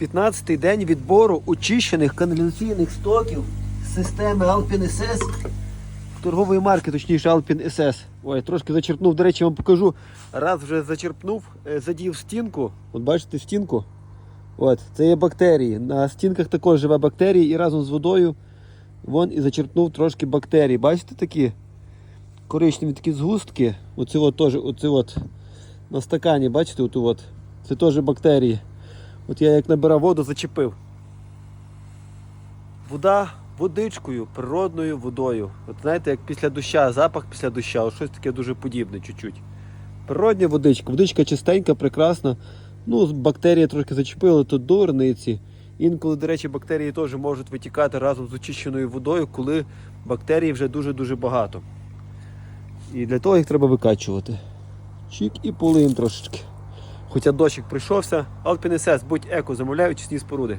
15-й день відбору очищених каналізаційних стоків системи Alpin SS торгової марки, точніше Alpin SS. Ой, трошки зачерпнув. До речі, вам покажу. Раз вже зачерпнув, е, задів стінку. От бачите стінку? От, це є бактерії. На стінках також живе бактерії і разом з водою вон і зачерпнув трошки бактерій. Бачите такі? Коричневі такі згустки. Оце от теж, оце от на стакані, бачите, оту от. Це теж бактерії. От я як набирав воду, зачепив. Вода водичкою, природною водою. От знаєте, як після доща, запах після доща, щось таке дуже подібне чуть-чуть. Природня водичка, водичка чистенька, прекрасна. Ну, бактерії трошки зачепили, то дурниці. Інколи, до речі, бактерії теж можуть витікати разом з очищеною водою, коли бактерій вже дуже-дуже багато. І для того їх треба викачувати. Чик і полин трошечки. Хоча дощик прийшовся, Alpine SS, будь еко, замовляючись чесні споруди.